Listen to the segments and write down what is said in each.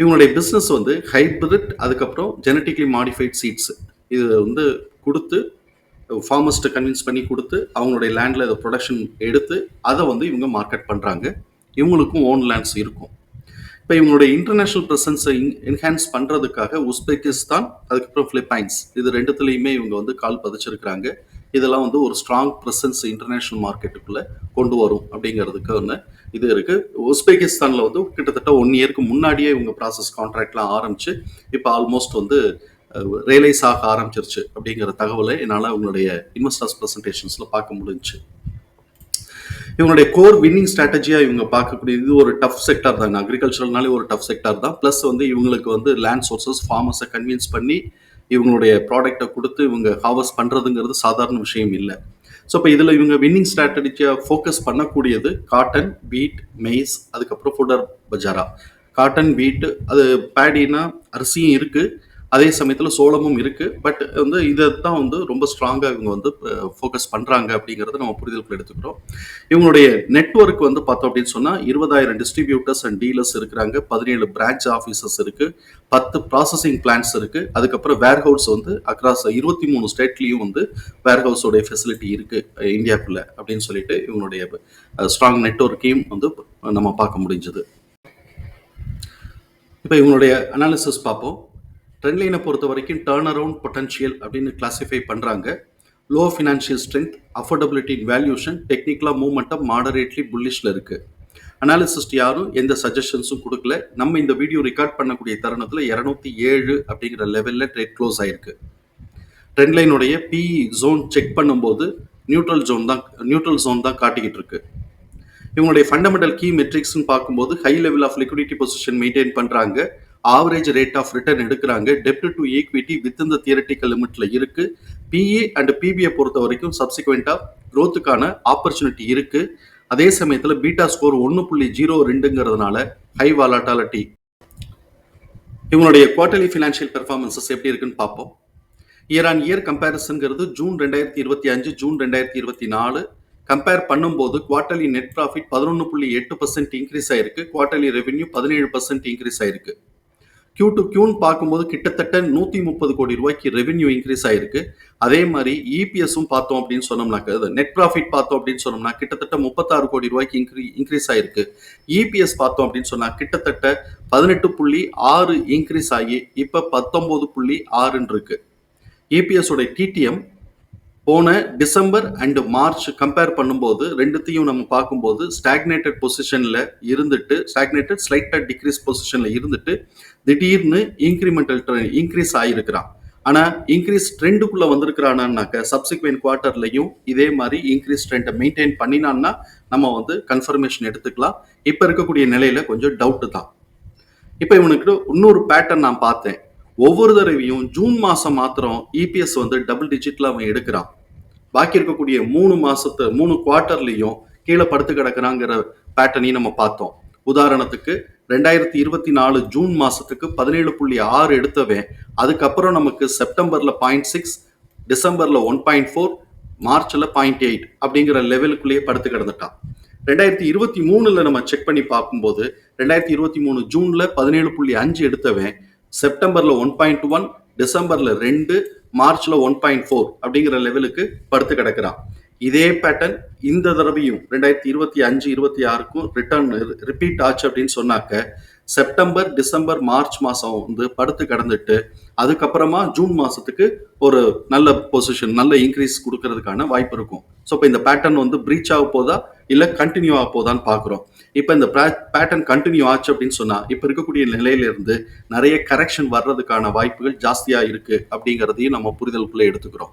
இவங்களுடைய பிஸ்னஸ் வந்து ஹைப்ரிட் அதுக்கப்புறம் ஜெனட்டிக்லி மாடிஃபைட் சீட்ஸ் இது வந்து கொடுத்து ஃபார்மர்ஸ்ட்டை கன்வின்ஸ் பண்ணி கொடுத்து அவங்களுடைய லேண்டில் இதை ப்ரொடக்ஷன் எடுத்து அதை வந்து இவங்க மார்க்கெட் பண்ணுறாங்க இவங்களுக்கும் ஓன் லேண்ட்ஸ் இருக்கும். இப்போ இவங்களுடைய இன்டர்நேஷ்னல் ப்ரெசன்ஸை என்ஹான்ஸ் பண்ணுறதுக்காக உஸ்பெகிஸ்தான் அதுக்கப்புறம் ஃபிலிப்பைன்ஸ் இது ரெண்டுத்துலேயுமே இவங்க வந்து கால் பதிச்சிருக்கிறாங்க. இதெல்லாம் வந்து ஒரு ஸ்ட்ராங் ப்ரெசன்ஸ் இன்டர்நேஷ்னல் மார்க்கெட்டுக்குள்ளே கொண்டு வரும் அப்படிங்கிறதுக்கு ஒன்று இது இருக்குது உஸ்பெகிஸ்தானில் வந்து கிட்டத்தட்ட ஒன் இயருக்கு முன்னாடியே இவங்க ப்ராசஸ் கான்ட்ராக்ட்லாம் ஆரம்பிச்சு இப்போ ஆல்மோஸ்ட் வந்து ரியலைஸ் ஆக ஆரம்பிச்சிருச்சு அப்படிங்கிற தகவலை என்னால் உங்களுடைய இன்வெஸ்டர்ஸ் ப்ரெசன்டேஷன்ஸில் பார்க்க முடிஞ்சுச்சு. இவங்களுடைய கோர் வின்னிங் ஸ்ட்ராட்டஜியாக இவங்க பார்க்கக்கூடிய இது ஒரு டஃப் செக்டார் தான். அக்ரிகல்ச்சர்னாலே ஒரு டஃப் செக்டார் தான். ப்ளஸ் வந்து இவங்களுக்கு வந்து லேண்ட் சோர்சஸ் ஃபார்மர்ஸை கன்வின்ஸ் பண்ணி இவங்களுடைய ப்ராடக்டை கொடுத்து இவங்க ஹாவஸ் பண்ணுறதுங்கிறது சாதாரண விஷயம் இல்லை. ஸோ இப்போ இதில் இவங்க வின்னிங் ஸ்ட்ராட்டஜியாக ஃபோக்கஸ் பண்ணக்கூடியது காட்டன் வீட் மெய்ஸ் அதுக்கப்புறம் ஃபுடர் பஜாரா காட்டன் வீட்டு அது பேடினா அரிசியும் இருக்குது அதே சமயத்தில் சோளமும் இருக்குது பட் வந்து இதை தான் வந்து ரொம்ப ஸ்ட்ராங்காக இவங்க வந்து ஃபோக்கஸ் பண்ணுறாங்க அப்படிங்கிறத நம்ம புரிதலுக்குள்ள எடுத்துக்கிறோம் இவங்களுடைய நெட்ஒர்க் வந்து பார்த்தோம் அப்படின்னு சொன்னால் இருபதாயிரம் டிஸ்ட்ரிபியூட்டர்ஸ் அண்ட் டீலர்ஸ் இருக்கிறாங்க. பதினேழு பிரான்ச் ஆஃபீஸர்ஸ் இருக்குது பத்து ப்ராசஸிங் பிளான்ஸ் இருக்குது அதுக்கப்புறம் வேர் ஹவுஸ் வந்து அக்ராஸ் இருபத்தி மூணு ஸ்டேட்லேயும் வந்து வேர் ஹவுஸோடைய ஃபெசிலிட்டி இருக்குது இந்தியாவுக்குள்ள அப்படின்னு சொல்லிட்டு இவங்களுடைய ஸ்ட்ராங் நெட்ஒர்க்கையும் வந்து நம்ம பார்க்க முடிஞ்சது. இப்போ இவங்களுடைய அனாலிசிஸ் பார்ப்போம். ட்ரெண்ட் லைனை பொறுத்த வரைக்கும் டேர்ன் அரவுண்ட் பொட்டன்ஷியல் அப்படின்னு கிளாஸிஃபை பண்ணுறாங்க low financial strength affordability in valuation டெக்னிக்கலாக மூவ்மெண்ட்டாக மாடரேட்லி புல்லிஷில் இருக்குது அனாலிசிஸ்ட் யாரும் எந்த சஜஷன்ஸும் கொடுக்கல. நம்ம இந்த வீடியோ ரெக்கார்ட் பண்ணக்கூடிய தருணத்தில் இரநூத்தி ஏழு அப்படிங்கிற லெவலில் ட்ரேட் க்ளோஸ் ஆயிருக்கு. ட்ரெண்ட் லைனுடைய பிஇ ஜோன் செக் பண்ணும்போது நியூட்ரல் ஜோன் தான் நியூட்ரல் ஜோன் தான் காட்டிக்கிட்டு இருக்கு. இவங்களுடைய ஃபண்டமெண்டல் கீ மெட்ரிக்ஸ்னு பார்க்கும்போது high level of liquidity position maintain பண்ணுறாங்க ஆவரேஜ் ரேட் ஆஃப் ரிட்டர்ன் எடுக்கிறாங்க. டெப்ட் டு ஈக்விட்டி வித் இந்த தியரட்டிக்கல் லிமிட்ல இருக்கு. பிஏ அண்ட் பிபிஐ பொறுத்த வரைக்கும் சப்சிக்வெண்ட்டாக க்ரோத்துக்கான ஆப்பர்ச்சுனிட்டி இருக்கு. அதே சமயத்தில் பீட்டா ஸ்கோர் ஒன்று புள்ளி ஜீரோ ரெண்டுங்கிறதுனால ஹை வாலாட்டாலிட்டி இவங்களுடைய குவார்டர்லி ஃபினான்ஷியல் பெர்ஃபார்மன்சஸ் எப்படி இருக்குன்னு பார்ப்போம். இயர் ஆன் இயர் கம்பேரிசன்கிறது ஜூன் ரெண்டாயிரத்தி இருபத்தி அஞ்சு ஜூன் ரெண்டாயிரத்தி இருபத்தி நாலு. கம்பேர் பண்ணும்போது குவார்டர்லி நெட் ப்ராஃபிட் பதினொன்று புள்ளி எட்டு பர்சன்ட் இன்க்ரீஸ் ஆயிருக்கு. குவார்டர்லி ரெவென்யூ பதினேழு பர்சன்ட் இன்க்ரீஸ் ஆயிருக்கு. கியூ டு கியூன்னு பார்க்கும்போது கிட்டத்தட்ட நூற்றி முப்பது கோடி ரூபாய்க்கு ரெவென்யூ இன்க்ரீஸ் ஆயிருக்கு. அதே மாதிரி இபிஎஸும் பார்த்தோம் அப்படின்னு சொன்னோம்னாக்க நெட் ப்ராஃபிட் பார்த்தோம் அப்படின்னு சொன்னோம்னா கிட்டத்தட்ட முப்பத்தாறு கோடி ரூபாய்க்கு இன்க்ரீ இன்க்ரீஸ் ஆயிருக்கு. இபிஎஸ் பார்த்தோம் அப்படின்னு சொன்னா கிட்டத்தட்ட பதினெட்டு புள்ளி ஆறு இன்க்ரீஸ் ஆகி இப்போ பத்தொன்பது புள்ளி ஆறுன்னு இருக்கு. இபிஎஸ் உடைய டிடிஎம் போன டிசம்பர் அண்ட் மார்ச் கம்பேர் பண்ணும்போது ரெண்டுத்தையும் நம்ம பார்க்கும்போது ஸ்டாக்னேட்டட் பொசிஷனில் இருந்துட்டு ஸ்டாக்னேட்டட் ஸ்லைட்டாக டிக்ரீஸ் பொசிஷனில் இருந்துட்டு திடீர்னு இன்க்ரிமெண்டல் ட்ரெண்ட் இன்க்ரீஸ் ஆகிருக்கிறான் ஆனால் இன்க்ரீஸ் ட்ரெண்டுக்குள்ளே வந்திருக்கிறானாக்க சப்சிக்வெண்ட் குவார்ட்டர்லையும் இதே மாதிரி இன்க்ரீஸ் ட்ரெண்டை மெயின்டைன் பண்ணினான்னா நம்ம வந்து கன்ஃபர்மேஷன் எடுத்துக்கலாம். இப்போ இருக்கக்கூடிய நிலையில் கொஞ்சம் டவுட்டு தான். இப்போ இவனுக்கு இன்னொரு பேட்டர்ன் நான் பார்த்தேன். ஒவ்வொரு தடவையும் ஜூன் மாதம் மாத்திரம் இபிஎஸ் வந்து டபுள் டிஜிட்டில் அவன் எடுக்கிறான். பாக்கி இருக்கக்கூடிய மூணு மாசத்து மூணு குவார்ட்டர்லையும் கீழே படுத்து கிடக்குறாங்கிற பேட்டர்னையும் நம்ம பார்த்தோம். உதாரணத்துக்கு ரெண்டாயிரத்தி இருபத்தி நாலு ஜூன் மாசத்துக்கு பதினேழு புள்ளி ஆறு எடுத்தவன் அதுக்கப்புறம் நமக்கு செப்டம்பர்ல பாயிண்ட் சிக்ஸ் டிசம்பர்ல ஒன் பாயிண்ட் ஃபோர் மார்ச்ல பாயிண்ட் எயிட் அப்படிங்கிற லெவலுக்குள்ளேயே படுத்து கிடந்துட்டான். ரெண்டாயிரத்தி இருபத்தி மூணுல நம்ம செக் பண்ணி பார்க்கும்போது ரெண்டாயிரத்தி இருபத்தி மூணு ஜூன்ல பதினேழு புள்ளி அஞ்சு எடுத்தவன் செப்டம்பர்ல ஒன் பாயிண்ட் ஒன் டிசம்பர்ல ரெண்டு மார்ச்ல ஒன் பாயிண்ட் ஃபோர் அப்படிங்கிற லெவலுக்கு படுத்து கிடக்கிறான். இதே பேட்டர்ன் இந்த தடவையும் ரெண்டாயிரத்தி இருபத்தி அஞ்சு இருபத்தி ஆறுக்கும் ரிட்டர்ன் ரிப்பீட் ஆச்சு அப்படின்னு சொன்னாக்க செப்டம்பர் டிசம்பர் மார்ச் மாதம் வந்து படுத்து கிடந்துட்டு அதுக்கப்புறமா ஜூன் மாதத்துக்கு ஒரு நல்ல பொசிஷன் நல்ல இன்க்ரீஸ் கொடுக்கறதுக்கான வாய்ப்பு இருக்கும். ஸோ இப்போ இந்த பேட்டர்ன் வந்து ப்ரீச் ஆக போதா? இல்லை கண்டினியூ ஆக போதான்னு பார்க்குறோம் இப்போ இந்த பேட்டர்ன் கண்டினியூ ஆச்சு அப்படின்னு சொன்னால் இப்போ இருக்கக்கூடிய நிலையிலிருந்து நிறைய கரெக்ஷன் வர்றதுக்கான வாய்ப்புகள் ஜாஸ்தியாக இருக்குது அப்படிங்கிறதையும் நம்ம புரிதலுக்குள்ளே எடுத்துக்கிறோம்.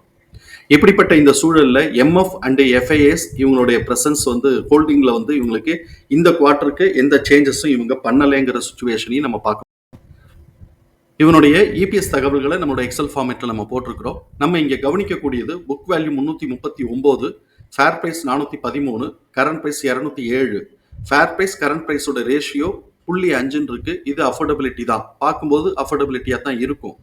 இப்படிப்பட்ட இந்த சூழலில் எம்எஃப் அண்டு எஃப்ஐஎஸ் இவங்களுடைய ப்ரெசன்ஸ் வந்து ஹோல்டிங்கில் வந்து இவங்களுக்கு இந்த குவார்ட்டருக்கு எந்த சேஞ்சஸும் இவங்க பண்ணலைங்கிற சுச்சுவேஷனையும் நம்ம பார்க்க இவனுடைய இபிஎஸ் தகவல்களை நம்மளோட எக்ஸல் ஃபார்மேட்டில் நம்ம போட்டிருக்கிறோம். நம்ம இங்கே கவனிக்கக்கூடியது புக் வேல்யூ முந்நூற்றி முப்பத்தி ஒம்பது ஃபேர் ப்ரைஸ் நானூற்றி பதிமூணு கரண்ட் ப்ரைஸ் இரநூத்தி ஏழு. ஃபேர் ப்ரைஸ் கரண்ட் ப்ரைஸோட ரேஷியோ புள்ளி அஞ்சுன்னு இருக்கு. இது அஃபோர்டபிலிட்டி தான். பார்க்கும்போது அஃபோர்டபிலிட்டியாக தான் இருக்கும்.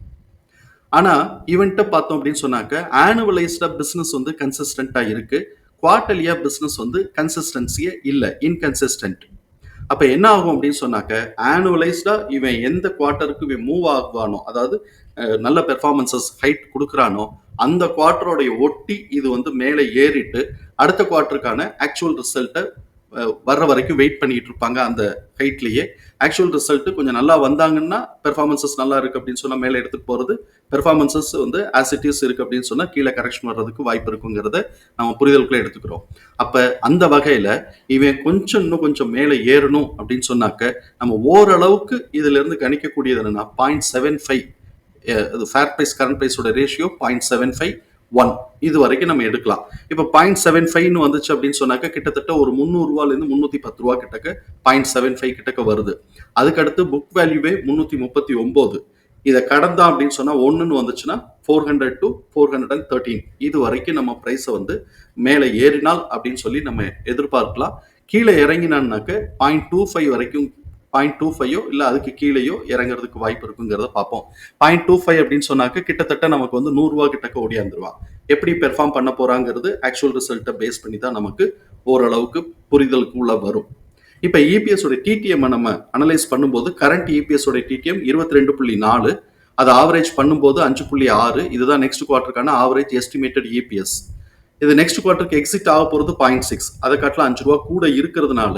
ஆனால் இவன்ட்ட பார்த்தோம் அப்படின்னு சொன்னாக்க ஆனுவலைஸ்டாக பிஸ்னஸ் வந்து கன்சிஸ்டண்ட்டாக இருக்கு. குவார்டர்லியாக பிஸ்னஸ் வந்து கன்சிஸ்டன்சியே இல்லை. இன்கன்சிஸ்டன்ட் அப்போ என்ன ஆகும் அப்படின்னு சொன்னாக்க ஆனுவலைஸ்டாக இவன் எந்த குவார்ட்டருக்கு இவன் மூவ் ஆகுவானோ அதாவது நல்ல பெர்ஃபார்மன்சஸ் ஹைட் கொடுக்குறானோ அந்த குவார்ட்டரோடைய ஒட்டி இது வந்து மேலே ஏறிட்டு அடுத்த குவார்ட்டருக்கான ஆக்சுவல் ரிசல்ட்டை வர்ற வரைக்கும் வெயிட் பண்ணிட்டு இருப்பாங்க அந்த ஹைட்லேயே ஆக்சுவல் ரிசல்ட் கொஞ்சம் நல்லா வந்தாங்கன்னா பெர்ஃபார்மன்சஸ் நல்லா இருக்கு அப்படின்னு சொன்னா மேலே எடுத்துட்டு போறது. பெர்ஃபார்மன்சஸ் வந்து ஆசிட்டிஸ் இருக்கு அப்படின்னு சொன்னா கீழே கரெக்ஷன் வர்றதுக்கு வாய்ப்பு இருக்குங்கிறத நம்ம புரிதலுக்குள்ள எடுத்துக்கிறோம். அப்ப அந்த வகையில இவன் கொஞ்சம் இன்னும் கொஞ்சம் மேலே ஏறணும் அப்படின்னு சொன்னாக்க நம்ம ஓரளவுக்கு இதுல இருந்து கணிக்கக்கூடியது என்னன்னா point seven five fair price current ப்ரைஸோட ratio point seven five one இது வரைக்கும் நம்ம எடுக்கலாம். இப்போ பாயிண்ட் செவன் ஃபைவ்னு வந்துச்சு அப்படின்னு சொன்னாக்க கிட்டத்தட்ட ஒரு முந்நூறுரூவாலேருந்து முந்நூற்றி பத்து ரூபா கிட்டக்க பாயிண்ட் செவன் ஃபைவ் கிட்டக்க வருது. அதுக்கடுத்து புக் வேல்யூவே முந்நூற்றி முப்பத்தி ஒம்பது. இதை கடந்தா அப்படின்னு சொன்னால் ஒன்றுன்னு வந்துச்சுன்னா four hundred to four hundred and thirteen இது வரைக்கும் நம்ம ப்ரைஸை வந்து மேலே ஏறினால் அப்படின்னு சொல்லி நம்ம எதிர்பார்க்கலாம். கீழே இறங்கினான்னாக்க பாயிண்ட் டூ ஃபைவ் வரைக்கும் பாயிண்ட் டூ ஃபைவோ இல்லை அதுக்கு கீழேயோ இறங்குறதுக்கு வாய்ப்பு இருக்குங்கிறத பார்ப்போம். பாயிண்ட் டூ ஃபைவ் அப்படின்னு சொன்னாக்க கிட்டத்தட்ட நமக்கு வந்து நூறுரூவா கிட்டக்க ஓடியாந்துருவான் எப்படி பெர்ஃபார்ம் பண்ண போறாங்கிறது ஆக்சுவல் ரிசல்ட்டை பேஸ் பண்ணி தான் நமக்கு ஓரளவுக்கு புரிதலுக்கு உள்ள வரும். இப்போ இபிஎஸ் உடைய டிடிஎம் நம்ம அனலைஸ் பண்ணும்போது கரண்ட் இபிஎஸ் உடைய டிடிஎம் இருபத்தி ரெண்டு புள்ளி நாலு அதை ஆவரேஜ் பண்ணும்போது அஞ்சு புள்ளி ஆறு இதுதான் நெக்ஸ்ட் குவார்ட்டருக்கான ஆவரேஜ் எஸ்டிமேட்டட் இபிஎஸ் இது நெக்ஸ்ட் குவார்ட்டருக்கு எக்ஸிட் ஆக போகிறது பாயிண்ட் சிக்ஸ் அதை காட்டில் அஞ்சு ரூபா கூட இருக்கிறதுனால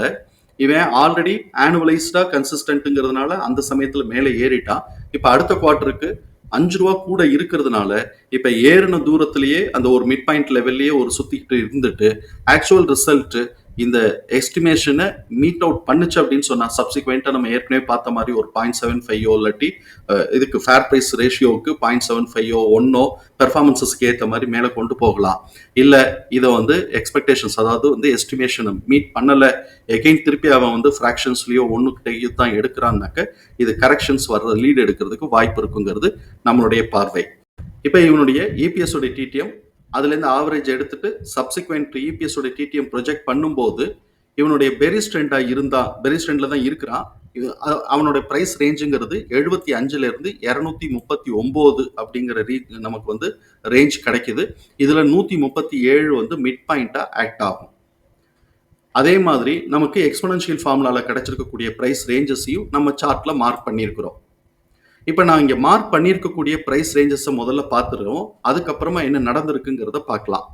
இவன் ஆல்ரெடி ஆனுவலைஸ்டா கன்சிஸ்டன்ட்டுங்கிறதுனால அந்த சமயத்துல மேலே ஏறிட்டான் இப்போ அடுத்த குவார்டருக்கு அஞ்சு ரூபா கூட இருக்கிறதுனால இப்ப ஏறின தூரத்திலேயே அந்த ஒரு மிட் பாயிண்ட் லெவல்லயே ஒரு சுத்திக்கிட்டு இருந்துட்டு ஆக்சுவல் ரிசல்ட் இந்த எஸ்டிமேஷனை மீட் அவுட் பண்ணுச்சு அப்படின்னு சொன்னா சப்சிக்வெண்ட்டாக நம்ம ஏற்கனவே பார்த்த மாதிரி ஒரு பாயிண்ட் செவன் ஃபைவோ இல்லாட்டி இதுக்கு ஃபேர் ப்ரைஸ் ரேஷியோவுக்கு பாயிண்ட் செவன் ஃபைவோ ஒன்னோ பெர்ஃபார்மன்ஸஸ்க்கு ஏற்ற மாதிரி மேலே கொண்டு போகலாம். இல்லை இதை வந்து எக்ஸ்பெக்டேஷன்ஸ் அதாவது வந்து எஸ்டிமேஷனை மீட் பண்ணலை எகெயின் திருப்பி அவன் வந்து ஃப்ராக்ஷன்ஸ்லேயோ ஒன்றுக்கிட்டையோ தான் எடுக்கிறான்னாக்க இது கரெக்ஷன்ஸ் வர்ற லீடு எடுக்கிறதுக்கு வாய்ப்பு இருக்குங்கிறது நம்மளுடைய பார்வை. இப்போ இவனுடைய இபிஎஸ் உடைய டிடிஎம் அதுலேருந்து ஆவரேஜ் எடுத்துட்டு சப்சிக்வெண்ட் இபிஎஸ் உடைய டிடிஎம் ப்ரொஜெக்ட் பண்ணும்போது இவனுடைய பெரி ஸ்ட்ரெண்டாக இருந்தா பெரி ஸ்ட்ரெண்டில் தான் இருக்கிறான். அவனோட ப்ரைஸ் ரேஞ்சுங்கிறது எழுபத்தி அஞ்சுலேருந்து இரநூத்தி முப்பத்தி ஒம்பது அப்படிங்கிற ரீ நமக்கு வந்து ரேஞ்ச் கிடைக்குது. இதில் நூற்றி முப்பத்தி ஏழு வந்து மிட் பாயிண்ட்டாக ஆக்ட் ஆகும். அதே மாதிரி நமக்கு எக்ஸ்பனன்ஷியல் ஃபார்முலாவில் கிடைச்சிருக்கக்கூடிய ப்ரைஸ் ரேஞ்சஸையும் நம்ம சார்ட்டில் மார்க் பண்ணியிருக்கிறோம். இப்போ நான் இங்கே மார்க் பண்ணியிருக்கக்கூடிய ப்ரைஸ் ரேஞ்சஸை முதல்ல பார்த்துருவோம் அதுக்கப்புறமா என்ன நடந்திருக்குங்கிறத பார்க்கலாம்.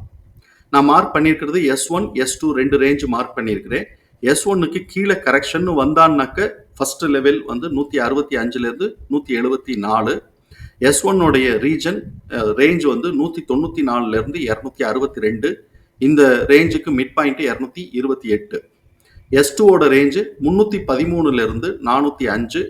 நான் மார்க் பண்ணியிருக்கிறது எஸ் ஒன் எஸ் டூ ரெண்டு ரேஞ்ச் மார்க் பண்ணியிருக்கிறேன். எஸ் ஒன்னுக்கு கீழே கரெக்ஷன் வந்தான்னாக்க ஃபர்ஸ்ட் லெவல் வந்து நூற்றி அறுபத்தி அஞ்சுலேருந்து நூற்றி எழுபத்தி நாலு. எஸ் ஒன்னுடைய ரீஜன் ரேஞ்ச் வந்து நூற்றி தொண்ணூற்றி நாலுலேருந்து இரநூத்தி அறுபத்தி ரெண்டு. இந்த ரேஞ்சுக்கு மிட் பாயிண்ட் இரநூத்தி இருபத்தி எட்டு. எஸ் டூவோட ரேஞ்சு முந்நூற்றி பதிமூணுலேருந்து நானூற்றி அஞ்சு.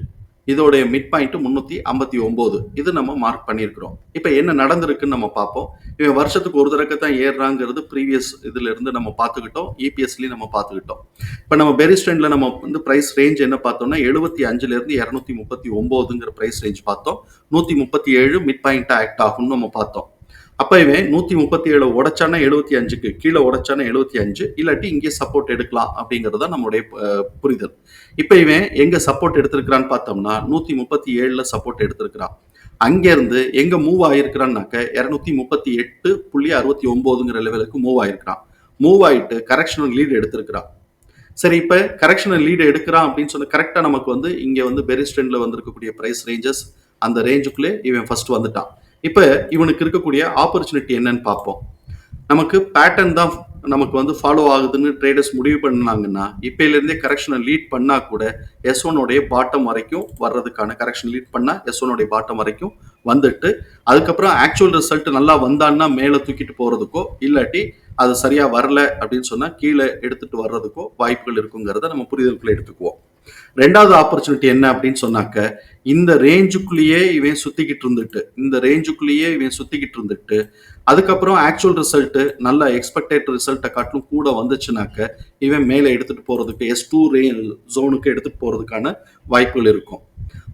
இதோடைய மிட் பாயிண்ட் முந்நூற்றி ஐம்பத்தி ஒம்பது. இது நம்ம மார்க் பண்ணியிருக்கிறோம். இப்போ என்ன நடந்திருக்குன்னு நம்ம பார்ப்போம். இவன் வருஷத்துக்கு ஒரு தடவை தான் ஏறுறாங்கிறது ப்ரீவியஸ் இதுல இருந்து நம்ம பார்த்துக்கிட்டோம். இபிஎஸ்லையும் நம்ம பார்த்துக்கிட்டோம். இப்போ நம்ம பெரிஸ்ட்ரெண்ட்ல நம்ம வந்து பிரைஸ் ரேஞ்ச் என்ன பார்த்தோம்னா எழுபத்தி அஞ்சுல இருந்து இரநூத்தி முப்பத்தி ஒன்பதுங்கிற பிரைஸ் ரேஞ்ச் பார்த்தோம். நூத்தி முப்பத்தி ஏழு மிட் பாயிண்ட் ஆக்ட் ஆகும்னு நம்ம பார்த்தோம். அப்ப இவன் நூத்தி முப்பத்தி ஏழு உடைச்சானா எழுபத்தி அஞ்சுக்கு கீழே உடைச்சானா எழுபத்தி அஞ்சு இல்லாட்டி இங்கே சப்போர்ட் எடுக்கலாம் அப்படிங்கிறது நம்மளுடைய புரிதல். இப்ப இவன் எங்க சப்போர்ட் எடுத்திருக்கிறான்னு பார்த்தோம்னா நூத்தி முப்பத்தி ஏழுல சப்போர்ட் எடுத்திருக்கிறான். அங்கிருந்து எங்க மூவ் ஆயிருக்கிறான்னாக்க இருநூத்தி முப்பத்தி எட்டு புள்ளி அறுபத்தி ஒன்பதுங்கிற லெவலுக்கு மூவ் ஆயிருக்கிறான் மூவ் ஆயிட்டு கரெக்ஷனல் லீடு எடுத்திருக்கிறான். சரி இப்போ கரெக்ஷனல் லீடு எடுக்கிறான் அப்படின்னு சொன்ன கரெக்டாக நமக்கு வந்து இங்கே வந்து பெரி வந்திருக்கக்கூடிய பிரைஸ் ரேஞ்சஸ் அந்த ரேஞ்சுக்குள்ளே இவன் ஃபர்ஸ்ட் வந்துட்டான். இப்போ இவனுக்கு இருக்கக்கூடிய ஆப்பர்ச்சுனிட்டி என்னன்னு பார்ப்போம். நமக்கு பேட்டர்ன் தான் நமக்கு வந்து ஃபாலோ ஆகுதுன்னு ட்ரேடர்ஸ் முடிவு பண்ணாங்கன்னா இப்பையிலேருந்தே கரெக்ஷனை லீட் பண்ணா கூட எஸ் பாட்டம் வரைக்கும் வர்றதுக்கான கரெக்ஷன் லீட் பண்ணால் எஸ் உடைய பாட்டம் வரைக்கும் வந்துட்டு அதுக்கப்புறம் ஆக்சுவல் ரிசல்ட் நல்லா வந்தான்னா மேலே தூக்கிட்டு போகிறதுக்கோ இல்லாட்டி அது சரியாக வரல அப்படின்னு சொன்னால் கீழே எடுத்துட்டு வர்றதுக்கோ வாய்ப்புகள் இருக்குங்கிறத நம்ம புரிதலுக்குள்ளே எடுத்துக்குவோம். ரெண்டாவது ஆப்பர்ச்சுனிட்டி என்ன அப்படின்னு சொன்னாக்க இந்த ரேஞ்சுக்குள்ளேயே இவன் சுத்திக்கிட்டு இருந்துட்டு இந்த ரேஞ்சுக்குள்ளேயே இவன் சுத்திக்கிட்டு இருந்துட்டு அதுக்கப்புறம் ஆக்சுவல் ரிசல்ட் நல்ல எக்ஸ்பெக்டட் ரிசல்ட்டை காட்டிலும் கூட வந்துச்சுனாக்க இவன் மேலே எடுத்துட்டு போறதுக்கு எஸ் டூ ரே ஜோனுக்கு எடுத்துட்டு போறதுக்கான வாய்ப்புகள் இருக்கும்.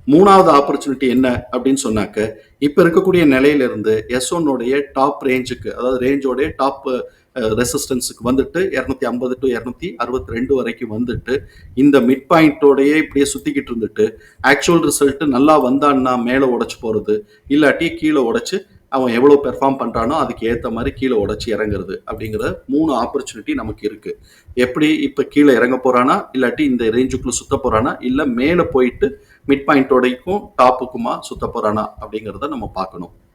மூணாவது ஆப்பர்ச்சுனிட்டி என்ன அப்படின்னு சொன்னாக்க இப்போ இருக்கக்கூடிய நிலையிலிருந்து எஸ் ஒன்னுடைய டாப் ரேஞ்சுக்கு அதாவது ரேஞ்சோடைய டாப் ரெசிஸ்டன்ஸுக்கு வந்துட்டு இரநூத்தி ஐம்பது டு இரநூத்தி அறுபத்தி ரெண்டு வரைக்கும் வந்துட்டு இந்த மிட் பாயிண்டோடையே இப்படியே சுற்றிக்கிட்டு இருந்துட்டு ஆக்சுவல் ரிசல்ட் நல்லா வந்தான்னா மேலே உடச்சி போகிறது இல்லாட்டி கீழே உடச்சி அவன் எவ்வளோ பெர்ஃபார்ம் பண்ணுறானோ அதுக்கு ஏற்ற மாதிரி கீழே உடச்சி இறங்குறது அப்படிங்கிற மூணு ஆப்பர்ச்சுனிட்டி நமக்கு இருக்குது எப்படி இப்போ கீழே இறங்க போகிறானா இல்லாட்டி இந்த ரேஞ்சுக்குள்ளே சுத்த போகிறானா இல்லை மேலே போயிட்டு மிட் பாயிண்டோடைக்கும் டாப்புக்குமா சுத்த போகிறானா அப்படிங்கிறத நம்ம பார்க்கணும்.